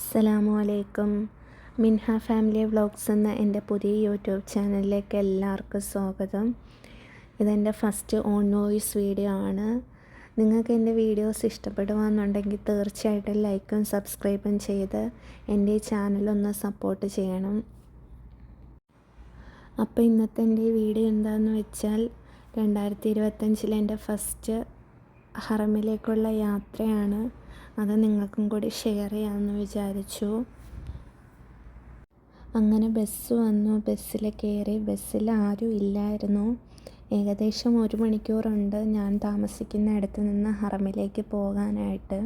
അസ്സലാമു അലൈക്കും മിൻഹ family vlogs എന്ന എന്റെ പുതിയ യൂട്യൂബ് ചാനലിലേക്ക് എല്ലാവർക്കും സ്വാഗതം. ഇതെന്റെ ഫസ്റ്റ് ഓൺ വോയിസ് വീഡിയോ ആണ്. നിങ്ങൾക്ക് എന്റെ വീഡിയോസ് ഇഷ്ടപ്പെടുകയെന്നുണ്ടെങ്കിൽ തീർച്ചയായിട്ടും ലൈക്കും സബ്സ്ക്രൈബും ചെയ്ത് എന്റെ ഈ ചാനലൊന്ന് സപ്പോർട്ട് ചെയ്യണം. അപ്പോൾ ഇന്നത്തെ എന്റെ വീഡിയോ എന്താണെന്ന് വെച്ചാൽ രണ്ടായിരത്തി ഇരുപത്തഞ്ചിലെ എന്റെ ഫസ്റ്റ് ഹറമിലേക്കുള്ള യാത്രയാണ്. അത് നിങ്ങൾക്കും കൂടി ഷെയർ ചെയ്യാമെന്ന് വിചാരിച്ചു. അങ്ങനെ ബസ് വന്നു. ബസ്സിൽ കയറി. ബസ്സിൽ ആരും ഇല്ലായിരുന്നു. ഏകദേശം ഒരു മണിക്കൂറുണ്ട് ഞാൻ താമസിക്കുന്ന ഇടത്ത് നിന്ന് ഹറമിലേക്ക് പോകാനായിട്ട്.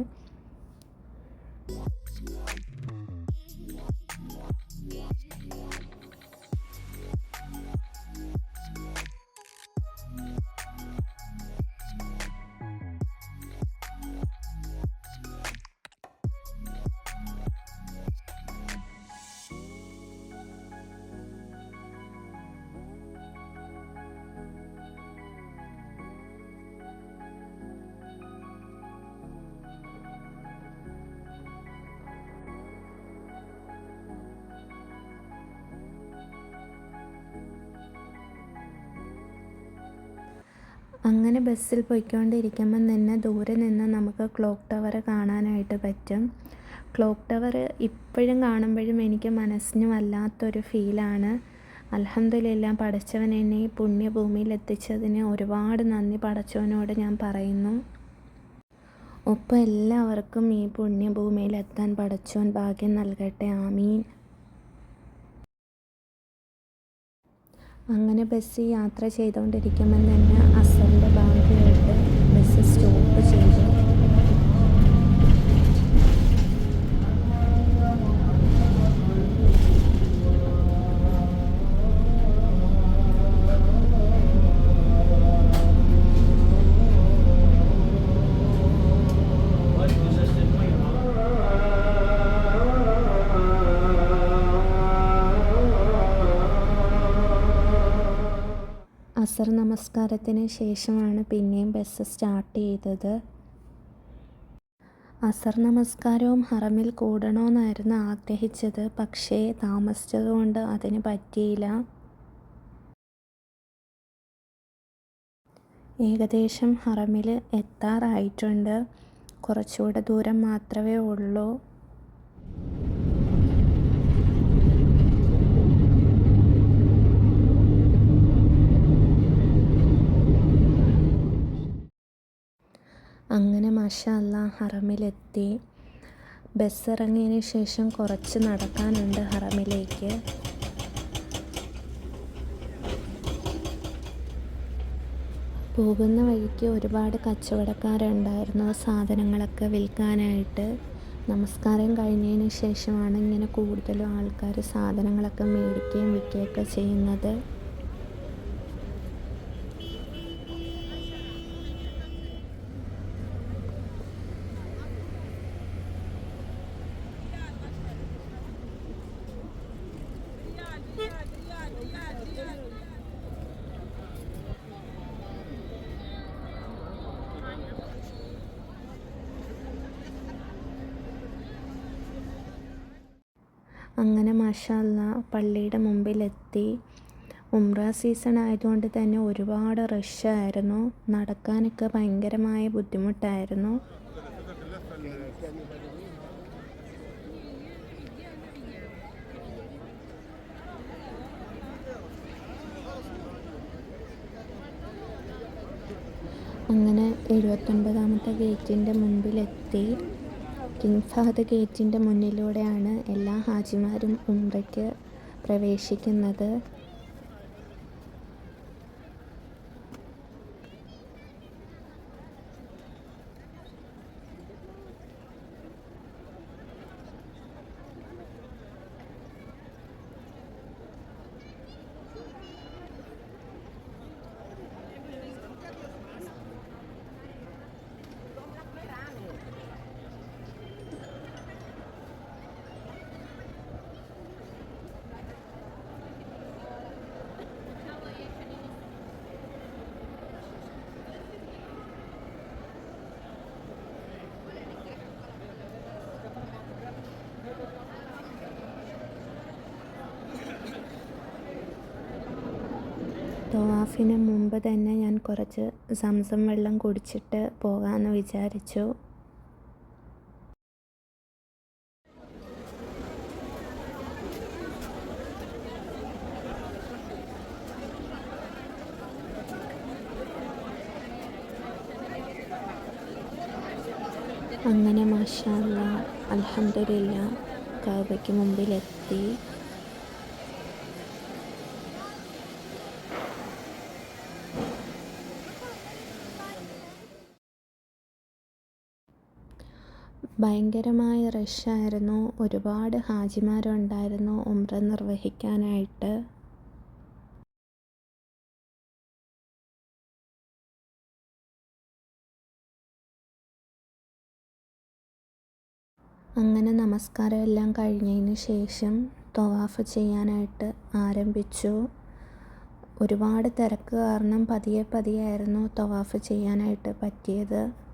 അങ്ങനെ ബസ്സിൽ പോയിക്കൊണ്ടിരിക്കുമ്പം തന്നെ ദൂരെ നിന്ന് നമുക്ക് ക്ലോക്ക് ടവർ കാണാനായിട്ട് പറ്റും. ക്ലോക്ക് ടവർ ഇപ്പോഴും കാണുമ്പോഴും എനിക്ക് മനസ്സിന് വല്ലാത്തൊരു ഫീലാണ്. അൽഹംദുലില്ലാ പടച്ചവൻ എന്നെ ഈ പുണ്യഭൂമിയിൽ എത്തിച്ചതിന് ഒരുപാട് നന്ദി പടച്ചവനോട് ഞാൻ പറയുന്നു. ഒപ്പം എല്ലാവർക്കും ഈ പുണ്യഭൂമിയിൽ എത്താൻ പടച്ചവൻ ഭാഗ്യം നൽകട്ടെ. ആമീൻ. അങ്ങനെ ബസ് യാത്ര ചെയ്തുകൊണ്ടിരിക്കുമ്പോൾ തന്നെ അസർ നമസ്കാരത്തിന് ശേഷമാണ് പിന്നെയും ബസ് സ്റ്റാർട്ട് ചെയ്തത്. അസർ നമസ്കാരവും ഹറമിൽ കൂടണമെന്നായിരുന്നു ആഗ്രഹിച്ചത്. പക്ഷേ താമസിച്ചതുകൊണ്ട് അതിന് പറ്റിയില്ല. ഏകദേശം ഹറമിൽ എത്താറായിട്ടുണ്ട്. കുറച്ചുകൂടെ ദൂരം മാത്രമേ ഉള്ളൂ അങ്ങനെ മാഷാ ഹറമിലെത്തി. ബസ് ഇറങ്ങിയതിന് ശേഷം കുറച്ച് നടക്കാനുണ്ട് ഹറമിലേക്ക്. പോകുന്ന വഴിക്ക് ഒരുപാട് കച്ചവടക്കാരുണ്ടായിരുന്നു. സാധനങ്ങളൊക്കെ വിൽക്കാനായിട്ട് നമസ്കാരം കഴിഞ്ഞതിന് ശേഷമാണ് ഇങ്ങനെ കൂടുതലും ആൾക്കാർ സാധനങ്ങളൊക്കെ മേടിക്കുകയും വിൽക്കുകയൊക്കെ ചെയ്യുന്നത്. അങ്ങനെ മാഷാ അല്ലാ പള്ളിയുടെ മുമ്പിലെത്തി. ഉംറ സീസൺ ആയതുകൊണ്ട് തന്നെ ഒരുപാട് റഷായിരുന്നു നടക്കാനൊക്കെ ഭയങ്കരമായ ബുദ്ധിമുട്ടായിരുന്നു. അങ്ങനെ എഴുപത്തൊൻപതാമത്തെ ഗേറ്റിന്റെ മുമ്പിലെത്തി. കിങ് ഫഹദ് ഗേറ്റിന്റെ മുന്നിലൂടെയാണ് എല്ലാ ഹാജിമാരും ഉംറയ്ക്ക് പ്രവേശിക്കുന്നത്. തവാഫിന് മുമ്പ് തന്നെ ഞാൻ കുറച്ച് സംസം വെള്ളം കുടിച്ചിട്ട് പോകാമെന്ന് വിചാരിച്ചു. അങ്ങനെ മാഷാല്ല അലഹമില്ല കാവയ്ക്ക് മുമ്പിലെത്തി. ഭയങ്കരമായ റഷായിരുന്നു. ഒരുപാട് ഹാജിമാരുണ്ടായിരുന്നു ഉംറ നിർവഹിക്കാനായിട്ട്. അങ്ങനെ നമസ്കാരം എല്ലാം കഴിഞ്ഞതിന് ശേഷം തൊവാഫ് ചെയ്യാനായിട്ട് ആരംഭിച്ചു. ഒരുപാട് തിരക്ക് കാരണം പതിയെ പതിയായിരുന്നു തൊവാഫ് ചെയ്യാനായിട്ട് പറ്റിയത്.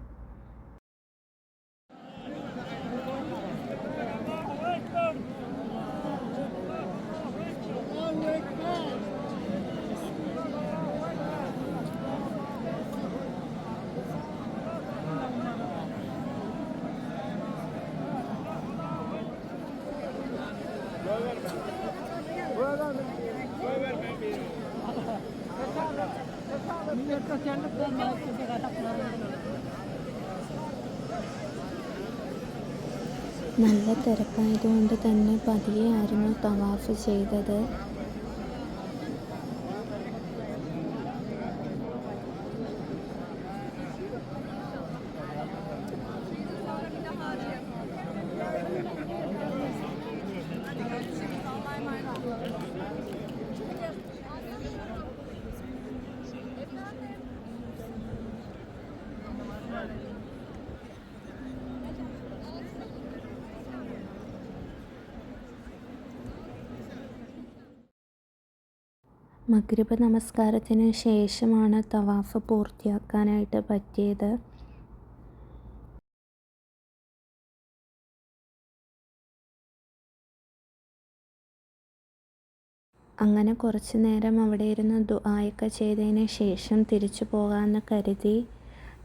നല്ല തിരക്കായതുകൊണ്ട് തന്നെ പതിയെ ആയിരുന്നു തവാഫ് ചെയ്തത്. മഗ്രിബ് നമസ്കാരത്തിന് ശേഷമാണ് തവാഫ് പൂർത്തിയാക്കാനായിട്ട് പറ്റിയത്. അങ്ങനെ കുറച്ച് നേരം അവിടെ ഇരുന്ന് ദുആയൊക്കെ ചെയ്തതിന് ശേഷം തിരിച്ചു പോകാമെന്ന് കരുതി.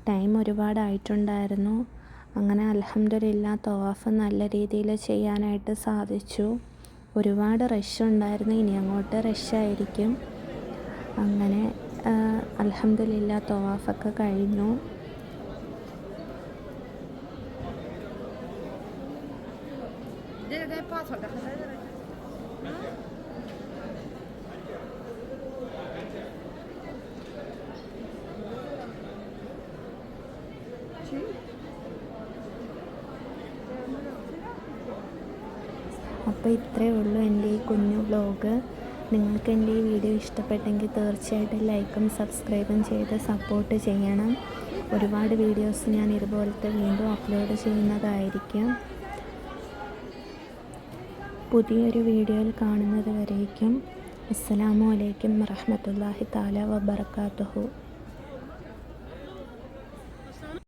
ടൈം ഒരുപാടായിട്ടുണ്ടായിരുന്നു. അങ്ങനെ അലഹമ്മദില്ല തവാഫ് നല്ല രീതിയിൽ ചെയ്യാനായിട്ട് സാധിച്ചു. ഒരുപാട് റഷ് ഉണ്ടായിരുന്നു. ഇനി അങ്ങോട്ട് റഷായിരിക്കും അങ്ങനെ അൽഹംദുലില്ലാ തവാഫൊക്കെ കഴിഞ്ഞു. അപ്പോൾ ഇത്രയേ ഉള്ളൂ എന്റെ ഈ കുഞ്ഞു വ്ലോഗ്. നിങ്ങൾക്ക് എന്റെ ഈ വീഡിയോ ഇഷ്ടപ്പെട്ടെങ്കിൽ തീർച്ചയായിട്ടും ലൈക്കും സബ്സ്ക്രൈബും ചെയ്ത് സപ്പോർട്ട് ചെയ്യണം. ഒരുപാട് വീഡിയോസ് ഞാൻ ഇതുപോലത്തെ വീണ്ടും അപ്ലോഡ് ചെയ്യുന്നതായിരിക്കും. പുതിയൊരു വീഡിയോയിൽ കാണുന്നത് വരേക്കും. അസ്സലാമു അലൈക്കും വറഹമത്തല്ലാഹി താല വബർക്കാത്തുഹു